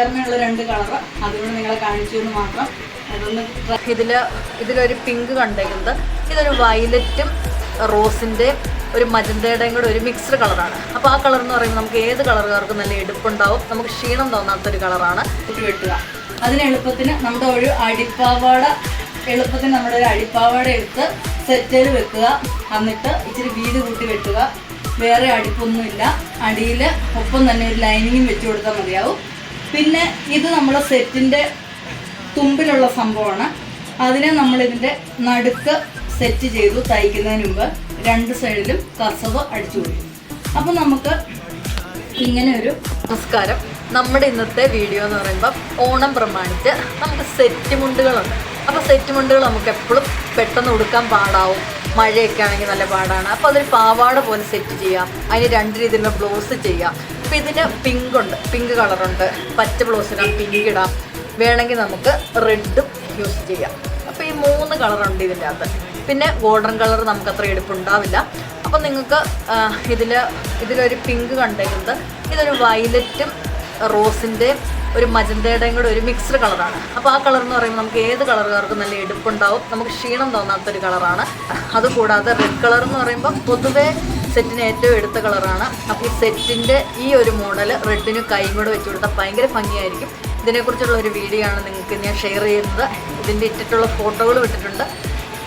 ചേർന്നുള്ള രണ്ട് കളർ അതുകൊണ്ട് നിങ്ങളെ കാണിച്ചു എന്ന് മാത്രം. അതൊന്ന് ഇതിൽ ഇതിലൊരു പിങ്ക് കണ്ടേക്കുന്നത്. ഇതൊരു വയലറ്റും റോസിന്റെ ഒരു മജന്തയുടെയും കൂടെ ഒരു മിക്സ്ഡ് കളറാണ് അപ്പോൾ ആ കളർ എന്ന് പറയുമ്പോൾ നമുക്ക് ഏത് കളറുകാർക്കും നല്ല എടുപ്പുണ്ടാവും. നമുക്ക് ക്ഷീണം തോന്നാത്തൊരു കളറാണ് വെട്ടുക. അതിന് എളുപ്പത്തിന് നമ്മുടെ ഒരു അടിപ്പാവാട എളുപ്പത്തിന് നമ്മുടെ ഒരു അടിപ്പാവാട എടുത്ത് സെറ്റേൽ വെക്കുക. എന്നിട്ട് ഇച്ചിരി വീതി കൂട്ടി വെട്ടുക. വേറെ അടുപ്പൊന്നുമില്ല. അടിയിൽ ഒപ്പം തന്നെ ഒരു ലൈനിങ്ങും വെച്ച് കൊടുത്താൽ മതിയാവും. പിന്നെ ഇത് നമ്മുടെ സെറ്റിന്റെ തുമ്പിലുള്ള സംഭവമാണ്. അതിനെ നമ്മളിതിന്റെ നടുക്ക് സെറ്റ് ചെയ്തു തയ്ക്കുന്നതിന് മുമ്പ് രണ്ട് സൈഡിലും കസവ് അടിച്ചു കൊടുക്കും. അപ്പം നമുക്ക് ഇങ്ങനെ ഒരു നമസ്കാരം. നമ്മുടെ ഇന്നത്തെ വീഡിയോ എന്ന് പറയുമ്പോൾ ഓണം പ്രമാണിച്ച് നമുക്ക് സെറ്റ് മുണ്ടുകളുണ്ട്. അപ്പോൾ സെറ്റ് മുണ്ടുകൾ നമുക്ക് എപ്പോഴും പെട്ടെന്ന് ഉടുക്കാൻ പാടാവും. മഴയൊക്കെ ആണെങ്കിൽ നല്ല പാടാണ്. അപ്പോൾ അതൊരു പാവാട പോലെ സെറ്റ് ചെയ്യാം. അതിന് രണ്ട് രീതിയിലുള്ള ബ്ലൗസ് ചെയ്യാം. അപ്പോൾ ഇതിന് പിങ്ക് ഉണ്ട്. പിങ്ക് കളറുണ്ട് പച്ച ബ്ലൗസ് ഇടാം പിങ്ക് ഇടാം. വേണമെങ്കിൽ നമുക്ക് റെഡും യൂസ് ചെയ്യാം. അപ്പോൾ ഈ മൂന്ന് കളറുണ്ട് ഇതിന്റെ അകത്ത്. പിന്നെ ഗോൾഡൻ കളർ നമുക്ക് അത്ര എടുപ്പുണ്ടാവില്ല. അപ്പം നിങ്ങൾക്ക് ഇതിൽ ഇതിലൊരു പിങ്ക് കണ്ടേക്കുന്നത് ഇതൊരു വയലറ്റും റോസിന്റെ ഒരു മജന്തയുടെയും കൂടെ ഒരു മിക്സ്ഡ് കളറാണ് അപ്പോൾ ആ കളർ എന്ന് പറയുമ്പോൾ നമുക്ക് ഏത് കളറുകാർക്കും നല്ല എടുപ്പുണ്ടാവും? നമുക്ക് ക്ഷീണം തോന്നാത്തൊരു കളറാണ് അതുകൂടാതെ റെഡ് കളർ എന്ന് പറയുമ്പോൾ പൊതുവേ സെറ്റിന് ഏറ്റവും എടുത്ത കളറാണ്. അപ്പോൾ ഈ സെറ്റിന്റെ ഈ ഒരു മോഡൽ റെഡിന് കൈയും കൂടെ വെച്ച് കൊടുത്താൽ ഭയങ്കര ഭംഗിയായിരിക്കും. ഇതിനെക്കുറിച്ചുള്ള ഒരു വീഡിയോ ആണ് നിങ്ങൾക്ക് ഞാൻ ഷെയർ ചെയ്യുന്നത്. ഇതിന്റെ ഇട്ടിട്ടുള്ള ഫോട്ടോകൾ ഇട്ടിട്ടുണ്ട്.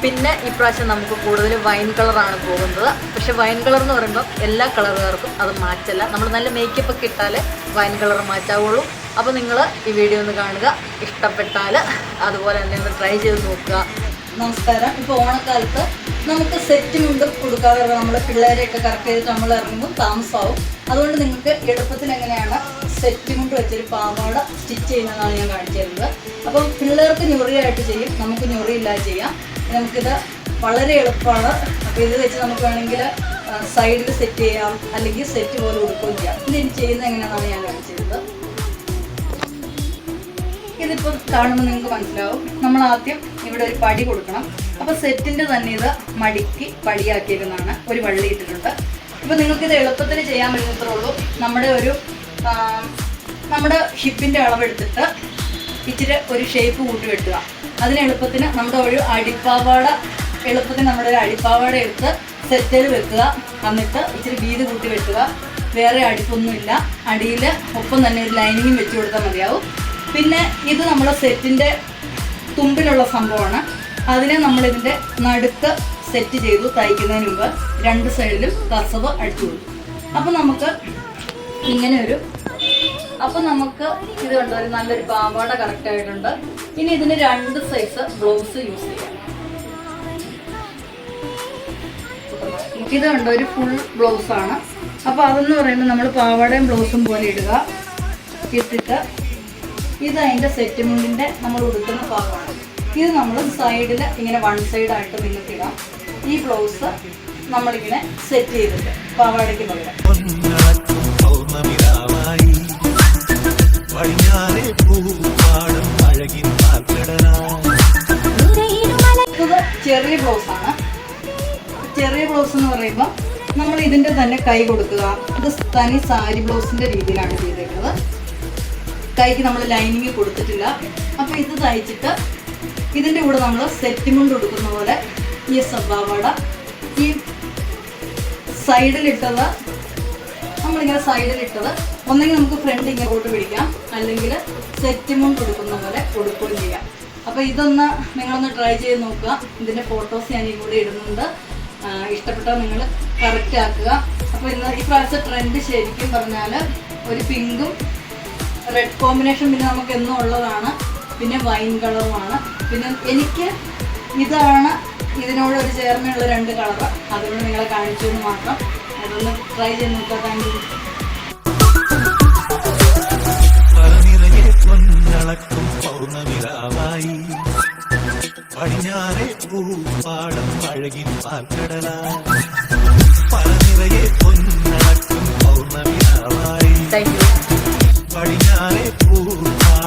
പിന്നെ ഇപ്രാവശ്യം നമുക്ക് കൂടുതൽ വൈൻ കളറാണ് പോകുന്നത്. പക്ഷേ വൈൻ കളർ എന്ന് പറയുമ്പോൾ എല്ലാ കളറുകാർക്കും അത് മാറ്റല്ല. നമ്മൾ നല്ല മേക്കപ്പ് ഒക്കെ ഇട്ടാൽ വൈൻ കളർ മാറ്റാവുള്ളൂ. അപ്പോൾ നിങ്ങൾ ഈ വീഡിയോ ഒന്ന് കാണുക. ഇഷ്ടപ്പെട്ടാൽ അതുപോലെ തന്നെ ഒന്ന് ട്രൈ ചെയ്ത് നോക്കുക. നമസ്കാരം. ഇപ്പോൾ ഓണക്കാലത്ത് നമുക്ക് സെറ്റ് മുമ്പ് കൊടുക്കാതെ നമ്മൾ പിള്ളേരെയൊക്കെ കറക്റ്റ് ചെയ്തിട്ട് നമ്മൾ ഇറങ്ങുമ്പോൾ താമസമാവും അതുകൊണ്ട് നിങ്ങൾക്ക് എളുപ്പത്തിൽ എങ്ങനെയാണ് സെറ്റ് മുണ്ട് വെച്ചൊരു പാവാട സ്റ്റിച്ച് ചെയ്യുന്നതാണ് ഞാൻ കാണിച്ചു തരുന്നത്. അപ്പം പിള്ളേർക്ക് ഞൊറിയായിട്ട് ചെയ്യും. നമുക്ക് ഞൊറിയില്ലാതെ ചെയ്യാം. നമുക്കിത് വളരെ എളുപ്പമാണ്. അപ്പോൾ ഇത് വെച്ച് നമുക്ക് വേണമെങ്കിൽ സൈഡിൽ സെറ്റ് ചെയ്യാം. അല്ലെങ്കിൽ സെറ്റ് പോലെ കൊടുക്കുകയും ചെയ്യാം. ഇത് ചെയ്യുന്നത് എങ്ങനെയാണെന്നാണ് ഞാൻ കാണിച്ചു തരുന്നത്. ഇതിപ്പോൾ കാണുമ്പോൾ നിങ്ങൾക്ക് മനസ്സിലാവും. നമ്മൾ ആദ്യം ഇവിടെ ഒരു പടി കൊടുക്കണം. അപ്പോൾ സെറ്റിന്റെ തന്നെ ഇത് മടിക്ക് പടിയാക്കിയേക്കുന്നതാണ്. ഒരു വള്ളി ഇട്ടിട്ടുണ്ട്. ഇപ്പോൾ നിങ്ങൾക്കിത് എളുപ്പത്തിൽ ചെയ്യാൻ പറ്റുന്നത്രേ ഉള്ളൂ. നമ്മുടെ ഒരു നമ്മുടെ ഹിപ്പിന്റെ അളവെടുത്തിട്ട് ഇച്ചിരി ഒരു ഷേപ്പ് കൂട്ടി വെട്ടുക. അതിന് എളുപ്പത്തിന് നമ്മുടെ ഒരു അടിപ്പാവാട എളുപ്പത്തിന് നമ്മുടെ ഒരു അടിപ്പാവാട എടുത്ത് സെറ്റിൽ വെക്കുക. എന്നിട്ട് ഇച്ചിരി വീതി കൂട്ടി വെട്ടുക. വേറെ അടുപ്പൊന്നുമില്ല. അടിയിൽ ഒപ്പം തന്നെ ഒരു ലൈനിങ്ങും വെച്ച് കൊടുത്താൽ മതിയാവും. പിന്നെ ഇത് നമ്മുടെ സെറ്റിന്റെ തുമ്പിലുള്ള സംഭവമാണ്. അതിനെ നമ്മളിതിന്റെ നടുക്ക് സെറ്റ് ചെയ്തു തയ്ക്കുന്നതിന് മുമ്പ് രണ്ട് സൈഡിലും കസവ് അടിച്ചു കൊടുക്കും. അപ്പം നമുക്ക് ഇങ്ങനെ ഒരു അപ്പം നമുക്ക് ഇത് കണ്ടോ ഒരു നല്ലൊരു പാവാട കറക്റ്റ് ആയിട്ടുണ്ട്. ഇനി ഇതിന് രണ്ട് സൈസ് ബ്ലൗസ് യൂസ് ചെയ്യാം. ഇത് കണ്ടോ ഒരു ഫുൾ ബ്ലൗസാണ് അപ്പോൾ അതെന്ന് പറയുമ്പോൾ നമ്മൾ പാവാടയും ബ്ലൗസും പോലെ ഇടുക. ഇട്ടിട്ട് ഇത് അതിന്റെ സെറ്റ് മുണ്ടിന്റെ നമ്മൾ ഉടുക്കുന്ന ഭാഗമാണ്. ഇത് നമ്മൾ സൈഡിൽ ഇങ്ങനെ വൺ സൈഡായിട്ട് നിന്നിട്ടിടാം ഈ ബ്ലൗസ് നമ്മളിങ്ങനെ സെറ്റ് ചെയ്തിട്ട് പാവാടയ്ക്ക് ചെറിയ ബ്ലൗസ് ആണ്. ചെറിയ ബ്ലൗസ് എന്ന് പറയുമ്പോൾ നമ്മൾ ഇതിന്റെ തന്നെ കൈ കൊടുക്കുക. ഇത് തനി സാരി ബ്ലൗസിന്റെ രീതിയിലാണ് ചെയ്തേക്കുന്നത്. കൈക്ക് നമ്മൾ ലൈനിങ് കൊടുത്തിട്ടില്ല. അപ്പോൾ ഇത് തയ്ച്ചിട്ട് ഇതിന്റെ കൂടെ നമ്മൾ സെറ്റ് കൊണ്ട് കൊടുക്കുന്ന പോലെ ഈ സബ്ബാവാട ഈ സൈഡിലിട്ടത് നമ്മളിങ്ങനെ സൈഡിലിട്ടത്. ഒന്നെങ്കിൽ നമുക്ക് ഫ്രണ്ട് ഇങ്ങോട്ട് പിടിക്കാം. അല്ലെങ്കിൽ സെറ്റ് കൊണ്ട് കൊടുക്കുന്ന പോലെ കൊടുക്കുകയും ചെയ്യാം. അപ്പോൾ ഇതൊന്ന് നിങ്ങളൊന്ന് ട്രൈ ചെയ്ത് നോക്കുക. ഇതിന്റെ ഫോട്ടോസ് ഞാൻ ഈ കൂടെ ഇടുന്നുണ്ട്. ഇഷ്ടപ്പെട്ടാൽ നിങ്ങൾ കറക്റ്റ് ആക്കുക. അപ്പോൾ ഇന്ന് ഈ പ്രാവശ്യത്തെ ട്രെൻഡ് ശരിക്കും പറഞ്ഞാൽ ഒരു പിങ്കും റെഡ് കോമ്പിനേഷൻ പിന്നെ നമുക്ക് എന്നും ഉള്ളതാണ്. പിന്നെ വൈൻ കളറുമാണ് പിന്നെ എനിക്ക് ഇതാണ് ഇതിനോട് ഒരു ചേർന്നുള്ള രണ്ട് കളറ് അതുകൊണ്ട് നിങ്ങളെ കാണിച്ചു എന്ന് മാത്രം. അതൊന്ന് ട്രൈ ചെയ്ത് നോക്കാം താങ്ക് യു പൗർണമിരാവായി പടിഞ്ഞാറേ പൂപ്പാടം അഴകിൻ പാൽക്കടലായി. പലനിറയെ പൊന്നളക്കും പൗർണമിരാവായി താങ്ക് യു പടിഞ്ഞാറേ പൂപ്പാടം.